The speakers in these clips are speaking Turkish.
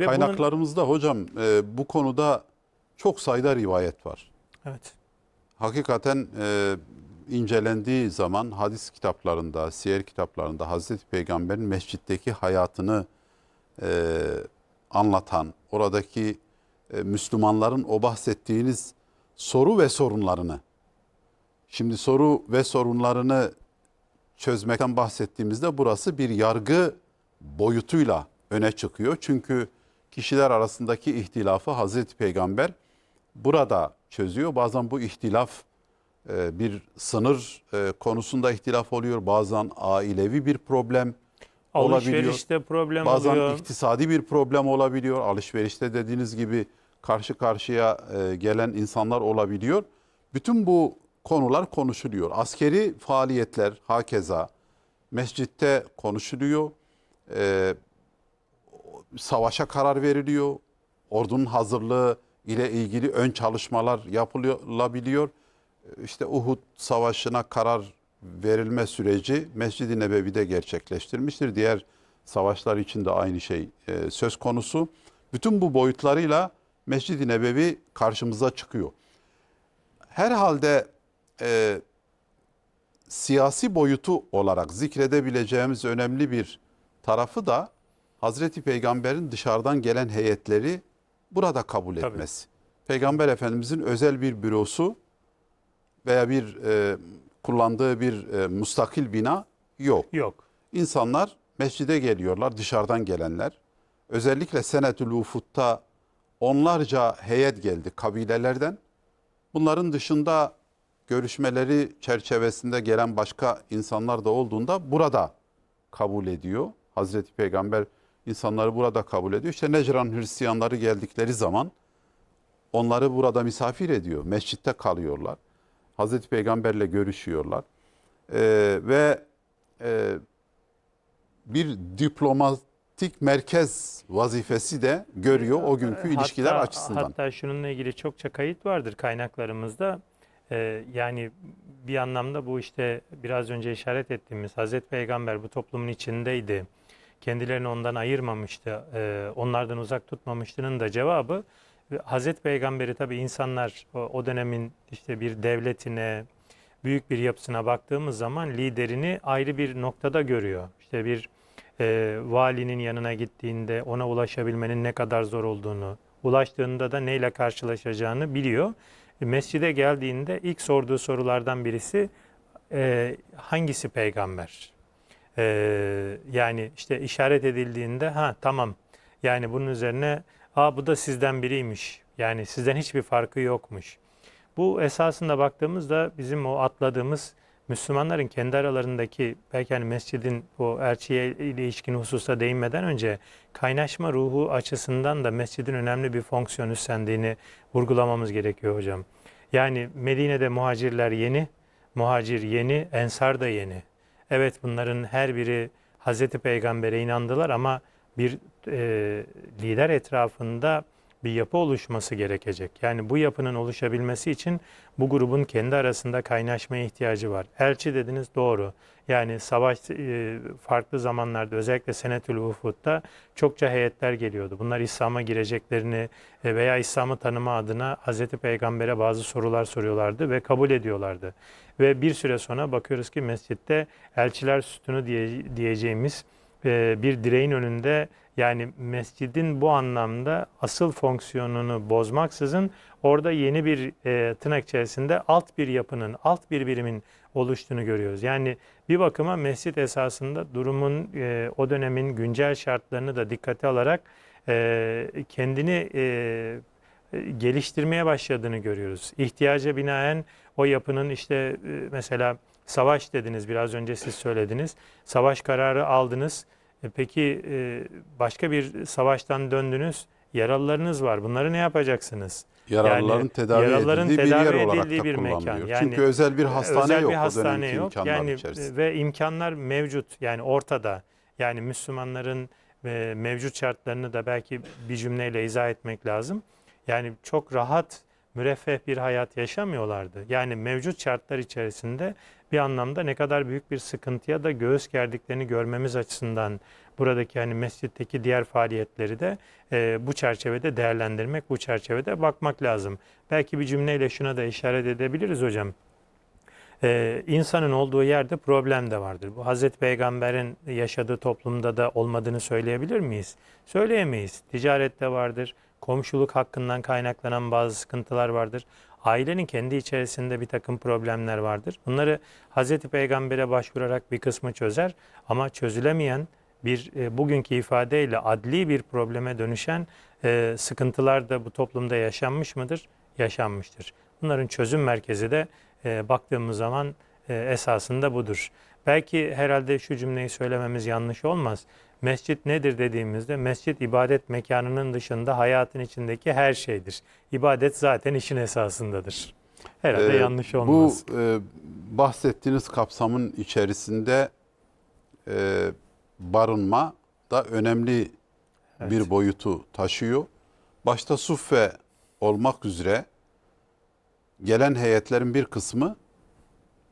Ve bunun- Kaynaklarımızda hocam e, bu konuda çok sayıda rivayet var. evet. Hakikaten e, incelendiği zaman hadis kitaplarında, siyer kitaplarında Hazreti Peygamber'in mescitteki hayatını e, anlatan, oradaki e, Müslümanların o bahsettiğiniz soru ve sorunlarını, şimdi soru ve sorunlarını çözmekten bahsettiğimizde burası bir yargı boyutuyla öne çıkıyor. Çünkü kişiler arasındaki ihtilafı Hazreti Peygamber burada çözüyor. Bazen bu ihtilaf e, bir sınır e, konusunda ihtilaf oluyor. Bazen ailevi bir problem olabiliyor. Alışverişte problem Bazen oluyor. iktisadi bir problem olabiliyor. Alışverişte dediğiniz gibi karşı karşıya e, gelen insanlar olabiliyor. Bütün bu konular konuşuluyor. Askeri faaliyetler hakeza mescitte konuşuluyor. Savaşa karar veriliyor. Ordunun hazırlığı ile ilgili ön çalışmalar yapılabiliyor. İşte Uhud Savaşı'na karar verilme süreci Mescid-i Nebevi'de gerçekleştirmiştir. Diğer savaşlar için de aynı şey e, söz konusu. Bütün bu boyutlarıyla Mescid-i Nebevi karşımıza çıkıyor. Herhalde e, siyasi boyutu olarak zikredebileceğimiz önemli bir tarafı da Hazreti Peygamber'in dışarıdan gelen heyetleri burada kabul Tabii. etmesi. Peygamber Efendimizin özel bir bürosu veya bir e, kullandığı bir e, mustakil bina yok. Yok. İnsanlar mescide geliyorlar dışarıdan gelenler. Özellikle Senetül Ufut'ta onlarca heyet geldi kabilelerden. Bunların dışında görüşmeleri çerçevesinde gelen başka insanlar da olduğunda burada kabul ediyor. Hazreti Peygamber insanları burada kabul ediyor. İşte Necran Hristiyanları geldikleri zaman onları burada misafir ediyor. Mescitte kalıyorlar. Hazreti Peygamberle görüşüyorlar. Ee, ve e, bir diplomatik merkez vazifesi de görüyor o günkü ilişkiler hatta, açısından. Hatta şununla ilgili çokça kayıt vardır kaynaklarımızda. Ee, yani bir anlamda bu işte biraz önce işaret ettiğimiz Hazreti Peygamber bu toplumun içindeydi. Kendilerini ondan ayırmamıştı, e, onlardan uzak tutmamıştının da cevabı Hazreti Peygamberi tabii insanlar o, o dönemin işte bir devletine, büyük bir yapısına baktığımız zaman liderini ayrı bir noktada görüyor. İşte bir e, valinin yanına gittiğinde ona ulaşabilmenin ne kadar zor olduğunu, ulaştığında da neyle karşılaşacağını biliyor. E, Mescide geldiğinde ilk sorduğu sorulardan birisi e, hangisi peygamber? E, yani işte işaret edildiğinde ha tamam yani bunun üzerine ha bu da sizden biriymiş. Yani sizden hiçbir farkı yokmuş. Bu esasında baktığımızda bizim o atladığımız Müslümanların kendi aralarındaki belki hani mescidin o elçiye ilişkin hususa değinmeden önce kaynaşma ruhu açısından da mescidin önemli bir fonksiyon üstlendiğini vurgulamamız gerekiyor hocam. Yani Medine'de muhacirler yeni, muhacir yeni, ensar da yeni. Evet bunların her biri Hazreti Peygamber'e inandılar ama bir e, lider etrafında bir yapı oluşması gerekecek. Yani bu yapının oluşabilmesi için bu grubun kendi arasında kaynaşmaya ihtiyacı var. Elçi dediniz doğru. Yani savaş e, farklı zamanlarda özellikle Senetül Vufud'da çokça heyetler geliyordu. Bunlar İslam'a gireceklerini e, veya İslam'ı tanıma adına Hazreti Peygamber'e bazı sorular soruyorlardı ve kabul ediyorlardı. Ve bir süre sonra bakıyoruz ki mescitte elçiler sütunu diye, diyeceğimiz e, bir direğin önünde yani mescidin bu anlamda asıl fonksiyonunu bozmaksızın orada yeni bir e, tırnak içerisinde alt bir yapının, alt bir birimin oluştuğunu görüyoruz. Yani bir bakıma mescit esasında durumun e, o dönemin güncel şartlarını da dikkate alarak e, kendini e, e, geliştirmeye başladığını görüyoruz. İhtiyaca binaen o yapının işte e, mesela savaş dediniz biraz önce siz söylediniz. Savaş kararı aldınız. E, Peki e, başka bir savaştan döndünüz. Yaralılarınız var. Bunları ne yapacaksınız? Yaralıların Yani tedavi yaralıların edildiği tedavi bir yer olarak edildiği da bir mekan. Yani Çünkü özel bir hastane özel yok bir hastane yok. Yani içerisinde. ve imkanlar mevcut. Yani ortada. Yani Müslümanların e, mevcut şartlarını da belki bir cümleyle izah etmek lazım. Yani çok rahat müreffeh bir hayat yaşamıyorlardı. Yani mevcut şartlar içerisinde bir anlamda ne kadar büyük bir sıkıntıya da göğüs gerdiklerini görmemiz açısından buradaki hani mescitteki diğer faaliyetleri de e, bu çerçevede değerlendirmek, bu çerçevede bakmak lazım. Belki bir cümleyle şuna da işaret edebiliriz hocam. Ee, insanın olduğu yerde problem de vardır. Bu Hazreti Peygamber'in yaşadığı toplumda da olmadığını söyleyebilir miyiz? Söyleyemeyiz. Ticarette vardır, komşuluk hakkından kaynaklanan bazı sıkıntılar vardır. Ailenin kendi içerisinde bir takım problemler vardır. Bunları Hazreti Peygamber'e başvurarak bir kısmı çözer ama çözülemeyen bir e, bugünkü ifadeyle adli bir probleme dönüşen e, sıkıntılar da bu toplumda yaşanmış mıdır? Yaşanmıştır. Bunların çözüm merkezi de e, baktığımız zaman e, esasında budur. Belki herhalde şu cümleyi söylememiz yanlış olmaz. Mescit nedir dediğimizde mescit ibadet mekanının dışında hayatın içindeki her şeydir. İbadet zaten işin esasındadır. Herhalde Ee, yanlış olmaz. Bu e, bahsettiğiniz kapsamın içerisinde e, barınma da önemli Evet. bir boyutu taşıyor. Başta suffe olmak üzere gelen heyetlerin bir kısmı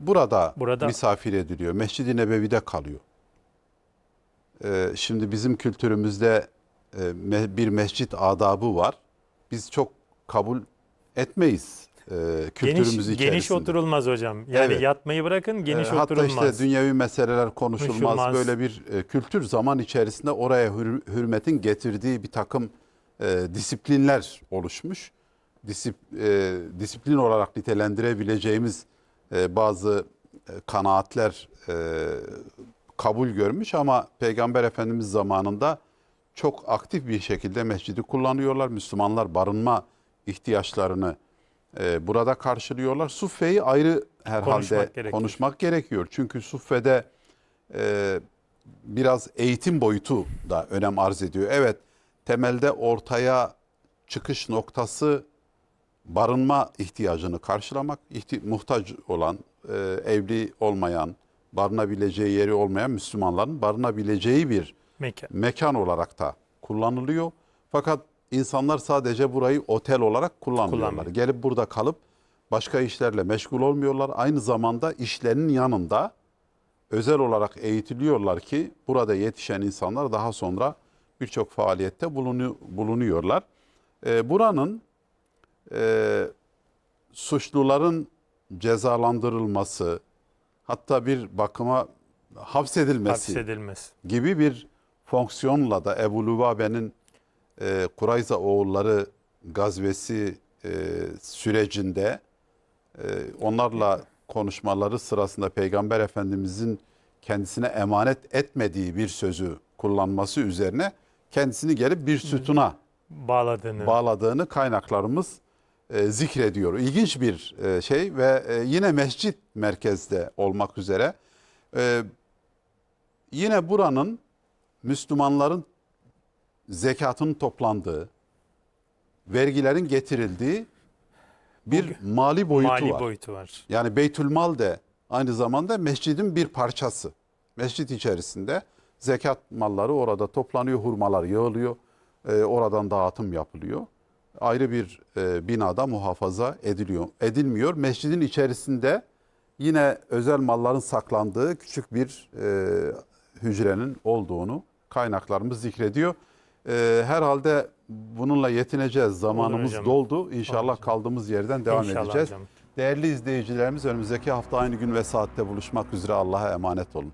burada, Burada- misafir ediliyor. Mescid-i Nebevi'de kalıyor. Ee, şimdi bizim kültürümüzde e, bir mescit adabı var. Biz çok kabul etmeyiz e, kültürümüz Geniş, içerisinde. geniş oturulmaz hocam. Yani Evet. yatmayı bırakın geniş Ee, Hatta oturulmaz. işte dünyevi meseleler konuşulmaz. Konuşulmaz. Böyle bir e, kültür zaman içerisinde oraya hür- hürmetin getirdiği bir takım e, disiplinler oluşmuş. Disip, e, disiplin olarak nitelendirebileceğimiz e, bazı e, kanaatler e, kabul görmüş ama Peygamber Efendimiz zamanında çok aktif bir şekilde mescidi kullanıyorlar. Müslümanlar barınma ihtiyaçlarını e, burada karşılıyorlar. Suffe'yi ayrı herhalde Konuşmak gerekir. konuşmak gerekiyor. Çünkü Suffe'de e, biraz eğitim boyutu da önem arz ediyor. Evet temelde ortaya çıkış noktası barınma ihtiyacını karşılamak, ihti- muhtaç olan, e, evli olmayan, barınabileceği yeri olmayan Müslümanların barınabileceği bir Mekan. mekan olarak da kullanılıyor. Fakat insanlar sadece burayı otel olarak kullanmıyorlar. Kullanmıyor. Gelip burada kalıp başka işlerle meşgul olmuyorlar. Aynı zamanda işlerinin yanında özel olarak eğitiliyorlar ki burada yetişen insanlar daha sonra birçok faaliyette bulunu- bulunuyorlar. Ee, buranın e, suçluların cezalandırılması hatta bir bakıma hapsedilmesi Hapsedilmez. gibi bir fonksiyonla da Ebu Lübabe'nin e, Kurayza oğulları gazvesi e, sürecinde e, onlarla konuşmaları sırasında Peygamber Efendimizin kendisine emanet etmediği bir sözü kullanması üzerine kendisini gelip bir sütuna Bağladığını. bağladığını kaynaklarımız e, zikrediyor. İlginç bir e, şey ve e, yine mescit merkezde olmak üzere e, yine buranın Müslümanların zekatının toplandığı, vergilerin getirildiği bir mali boyutu mali var. boyutu var. Yani Beytülmal de aynı zamanda mescidin bir parçası. Mescit içerisinde zekat malları orada toplanıyor, hurmalar yığılıyor, e, oradan dağıtım yapılıyor. Ayrı bir e, binada muhafaza ediliyor, edilmiyor. Mescidin içerisinde yine özel malların saklandığı küçük bir e, hücrenin olduğunu kaynaklarımız zikrediyor. E, herhalde bununla yetineceğiz. Zamanımız doldu. İnşallah kaldığımız yerden devam İnşallah edeceğiz. hocam. Değerli izleyicilerimiz önümüzdeki hafta aynı gün ve saatte buluşmak üzere Allah'a emanet olun.